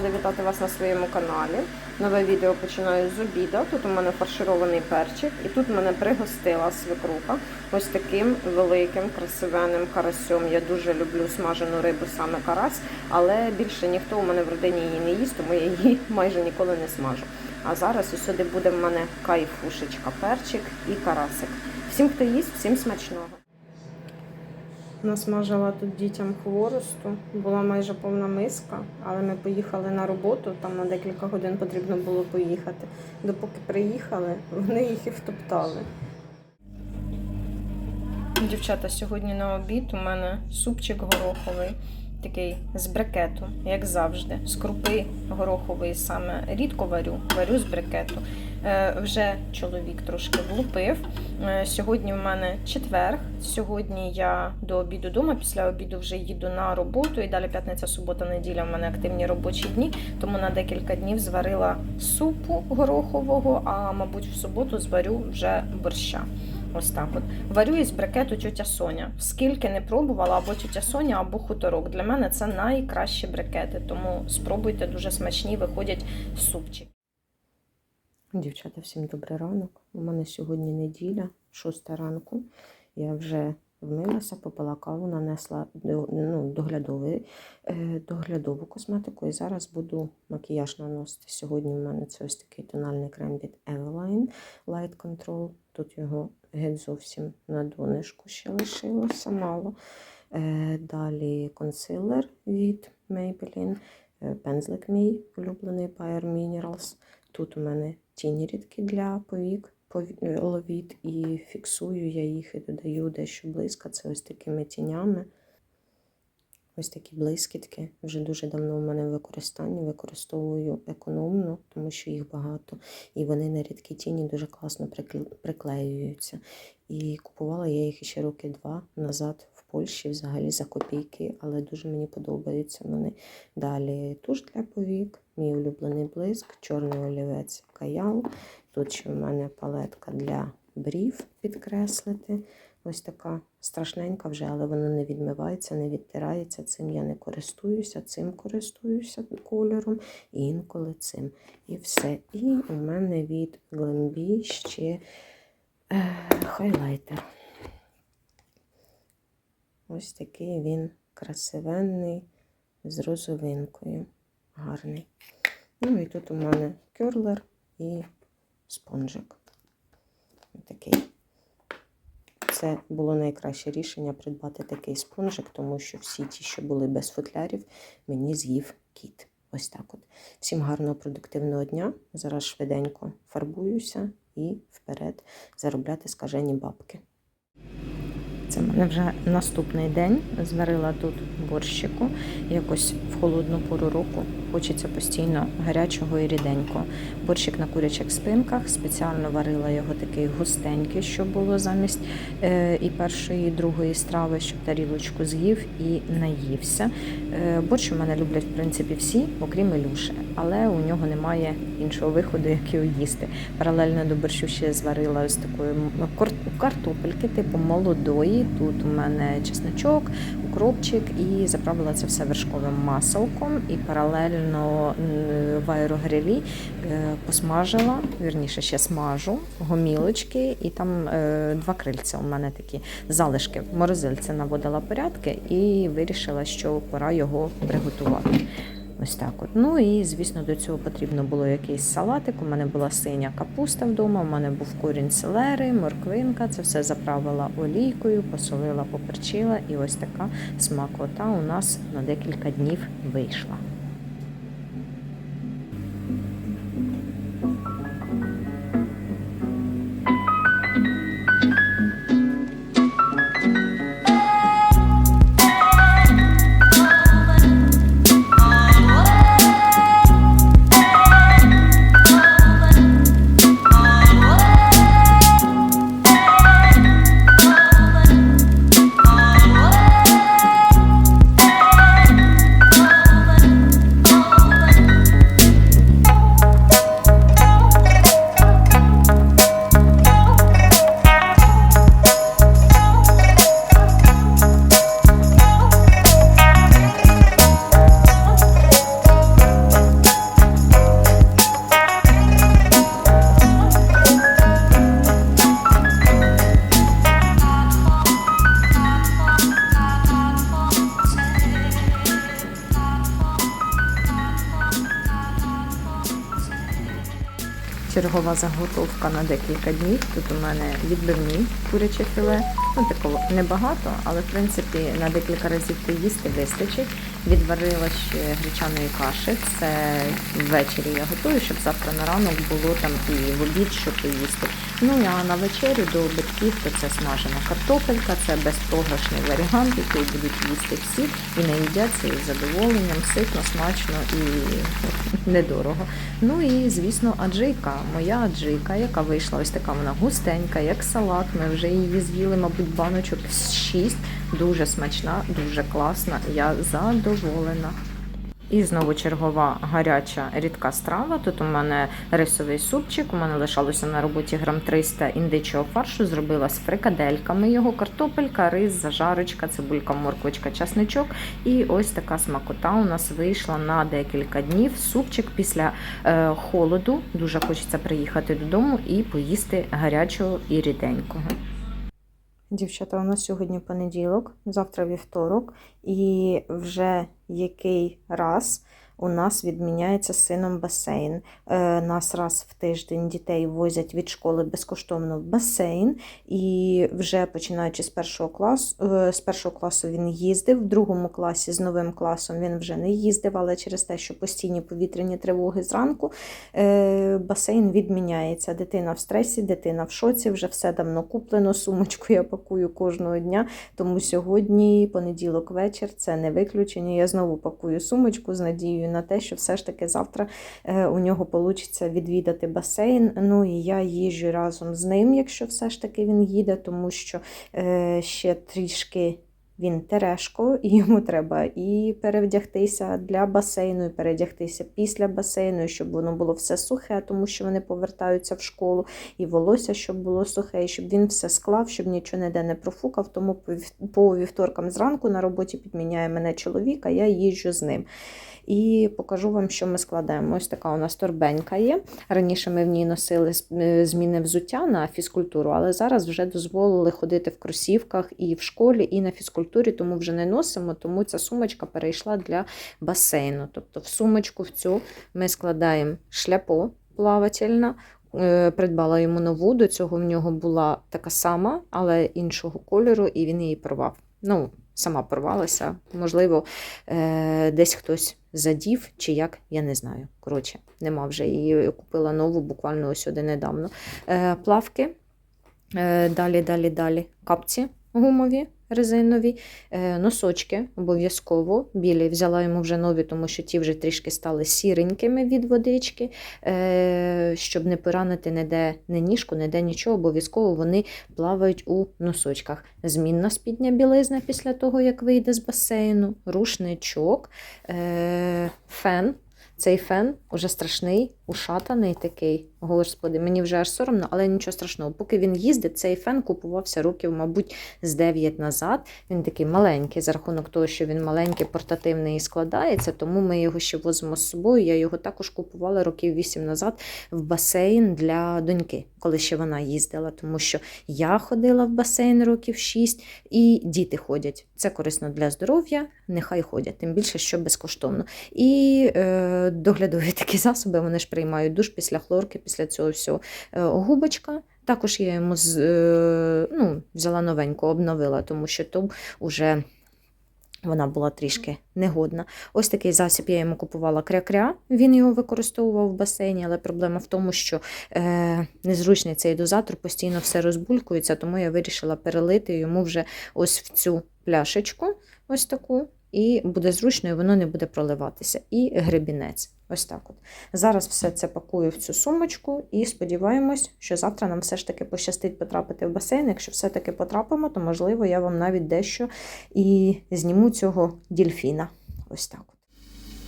привітати вас на своєму каналі. Нове відео починаю з обіду. Тут у мене фарширований перчик, і тут мене пригостила свекруха ось таким великим красивенним карасем. Я дуже люблю смажену рибу, саме карась, але більше ніхто у мене в родині її не їсть, тому я її майже ніколи не смажу. А зараз ось сюди буде в мене кайфушечка, перчик і карасик. Всім, хто їсть, всім смачного. Насмажила тут дітям хворосту, була майже повна миска, але ми поїхали на роботу, там на декілька годин потрібно було поїхати. Допоки приїхали, вони їх і втоптали. Дівчата, сьогодні на обід у мене супчик гороховий, такий з брикету, як завжди. З крупи горохової саме рідко варю, варю з брикету. Е, вже чоловік трошки влупив. Е, Сьогодні в мене четверг. Сьогодні я до обіду вдома, після обіду вже їду на роботу. І далі п'ятниця, субота, неділя в мене активні робочі дні. Тому на декілька днів зварила супу горохового, а мабуть, в суботу зварю вже борща. Ось так от. Варю із брикету тютя Соня. Скільки не пробувала, або тютя Соня, або хуторок. Для мене це найкращі брикети, тому спробуйте дуже смачні, виходять супчики. Дівчата, всім добрий ранок. У мене сьогодні неділя, 6 ранку. Я вже вмилася, попила каву, нанесла ну, доглядовий, е, доглядову косметику і зараз буду макіяж наносити. Сьогодні в мене це ось такий тональний крем від Eveline Light Control. Тут його геть зовсім на донишку ще лишилося мало. Е, Далі консилер від Maybelline, е, пензлик мій улюблений Bayer Minerals. Тут у мене тіні рідкі для повік, ловіт, і фіксую я їх і додаю дещо близько. Це ось такими тінями. Ось такі блискітки. Вже дуже давно у мене в використанні. Використовую економно, тому що їх багато. І вони на рідкі тіні дуже класно приклеюються. І купувала я їх ще роки два назад в Польщі, взагалі за копійки, але дуже мені подобаються вони. Далі туш для повік, мій улюблений блиск, чорний олівець каял. Тут ще в мене палетка для брів підкреслити. Ось така страшненька вже, але вона не відмивається, не відтирається. Цим я не користуюся, цим користуюся кольором, і інколи цим. І все. І у мене від Glambi ще е, хайлайтер. Ось такий він красивенний, з розовинкою. Гарний. Ну і тут у мене кюрлер і спонжик. Такий. Це було найкраще рішення придбати такий спонжик, тому що всі ті, що були без футлярів, мені з'їв кіт. Ось так от. Всім гарного продуктивного дня. Зараз швиденько фарбуюся і вперед заробляти скажені бабки. Це вже наступний день. Зварила тут борщику. Якось в холодну пору року хочеться постійно гарячого і ріденького. Борщик на курячих спинках. Спеціально варила його такий густенький, щоб було замість е, і першої, і другої страви, щоб тарілочку з'їв і наївся. Е, борщ у мене люблять в принципі всі, окрім Ілюши, але у нього немає іншого виходу, як його їсти. Паралельно до борщу ще зварила ось такої картопельки, типу молодої. Тут у мене чесночок, укропчик і заправила це все вершковим маселком. І паралельно в аерогрилі е, посмажила, вірніше ще смажу гомілочки, і там е, два крильця у мене такі залишки. В морозильці наводила порядки і вирішила, що пора його приготувати. Ось так от. Ну і звісно, до цього потрібно було якийсь салатик. У мене була синя капуста вдома, у мене був корінь селери, морквинка. Це все заправила олійкою, посолила, поперчила, і ось така смакота у нас на декілька днів вийшла. Чергова заготовка на декілька днів. Тут у мене відбивні куряче філе. Ну, такого небагато, але в принципі на декілька разів поїсти вистачить. Відварила ще гречаної каші. Це ввечері я готую, щоб завтра на ранок було там і в обід, що поїсти. Ну а на вечерю до обідків то це смажена картопелька, це безпрограшний варіант, який будуть їсти всі і наїдяться із задоволенням, ситно, смачно і недорого. Ну і звісно, аджика, моя аджика, яка вийшла ось така вона густенька, як салат. Ми вже її з'їли, мабуть, баночок з 6. Дуже смачна, дуже класна. Я задоволена. І знову чергова гаряча рідка страва. Тут у мене рисовий супчик. У мене лишалося на роботі грам 300 індичого фаршу. Зробила з фрикадельками його картопелька, рис, зажарочка, цибулька, морквочка, часничок. І ось така смакота у нас вийшла на декілька днів. Супчик після е, холоду. Дуже хочеться приїхати додому і поїсти гарячого і ріденького. Дівчата, у нас сьогодні понеділок, завтра вівторок, і вже який раз у нас відміняється сином басейн. Е, нас раз в тиждень дітей возять від школи безкоштовно в басейн, і вже починаючи з першого класу, е, з першого класу він їздив, в другому класі з новим класом він вже не їздив, але через те, що постійні повітряні тривоги зранку, е, басейн відміняється. Дитина в стресі, дитина в шоці, вже все давно куплено. Сумочку я пакую кожного дня. Тому сьогодні, понеділок вечір, це не виключення. Я знову пакую сумочку з надією на те, що все ж таки завтра е, у нього вийде відвідати басейн. Ну і я їжджу разом з ним, якщо все ж таки він їде, тому що е, ще трішки. Він терешко, і йому треба і перевдягтися для басейну, і перевдягтися після басейну, щоб воно було все сухе, тому що вони повертаються в школу, і волосся, щоб було сухе, і щоб він все склав, щоб нічого ніде не профукав. Тому по вівторкам зранку на роботі підміняє мене чоловік, а я їжджу з ним. І покажу вам, що ми складаємо. Ось така у нас торбенька є. Раніше ми в ній носили е, зміни взуття на фізкультуру, але зараз вже дозволили ходити в кросівках і в школі, і на фізкультурі, тому вже не носимо. Тому ця сумочка перейшла для басейну. Тобто в сумочку в цю ми складаємо шляпу плавательна. Е, Придбала йому нову, до цього в нього була така сама, але іншого кольору, і він її порвав. Ну, сама порвалася. Можливо, е, десь хтось задів чи як, я не знаю. Коротше, нема вже її купила нову, буквально ось сюди недавно. Е, Плавки, далі, далі, далі. Капці гумові, резинові, е, носочки обов'язково. Білі взяла йому вже нові, тому що ті вже трішки стали сіренькими від водички, е, щоб не поранити ніде не ніжку, ніде нічого, обов'язково вони плавають у носочках. Змінна спідня білизна після того, як вийде з басейну, рушничок, е, фен. Цей фен уже страшний, ушатаний такий. Господи, мені вже аж соромно, але нічого страшного. Поки він їздить, цей фен купувався років, мабуть, з 9 назад. Він такий маленький, за рахунок того, що він маленький, портативний і складається, тому ми його ще возимо з собою. Я його також купувала років 8 назад в басейн для доньки, коли ще вона їздила. Тому що я ходила в басейн років 6, і діти ходять. Це корисно для здоров'я, нехай ходять, тим більше, що безкоштовно. І е, доглядові такі засоби вони ж приймають душ після хлорки, після цього всього. Е, губочка. Також я йому з, е, ну, взяла новеньку, обновила, тому що то вже вона була трішки негодна. Ось такий засіб я йому купувала кря-кря. Він його використовував в басейні, але проблема в тому, що е, незручний цей дозатор постійно все розбулькується, тому я вирішила перелити йому вже ось в цю пляшечку, ось таку. І буде зручно, і воно не буде проливатися. І гребінець. Ось так от. Зараз все це пакую в цю сумочку і сподіваємось, що завтра нам все ж таки пощастить потрапити в басейн. Якщо все-таки потрапимо, то можливо я вам навіть дещо і зніму цього дільфіна. Ось так.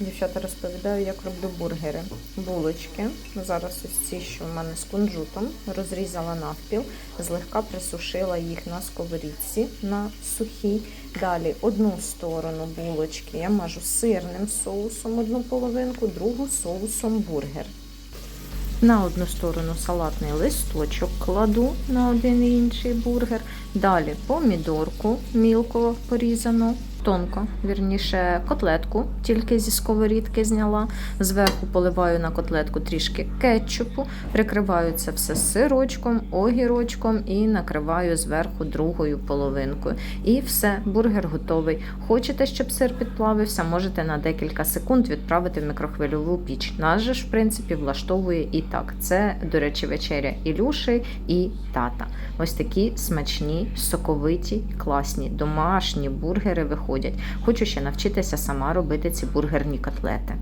Дівчата розповідаю, як роблю бургери. Булочки. Зараз ось ці, що в мене з кунжутом, розрізала навпіл, злегка присушила їх на сковорідці на сухій. Далі одну сторону булочки я мажу сирним соусом одну половинку, другу соусом бургер. На одну сторону салатний листочок кладу на один і інший бургер. Далі помідорку мілко порізану тонко, вірніше, котлетку, тільки зі сковорідки зняла. Зверху поливаю на котлетку трішки кетчупу, прикриваю це все сирочком, огірочком і накриваю зверху другою половинкою. І все, бургер готовий. Хочете, щоб сир підплавився, можете на декілька секунд відправити в мікрохвильову піч. Нас же ж, в принципі, влаштовує і так. Це, до речі, вечеря Ілюші і тата. Ось такі смачні, соковиті, класні, домашні бургери виходять. Хочу ще навчитися сама робити ці бургерні котлети.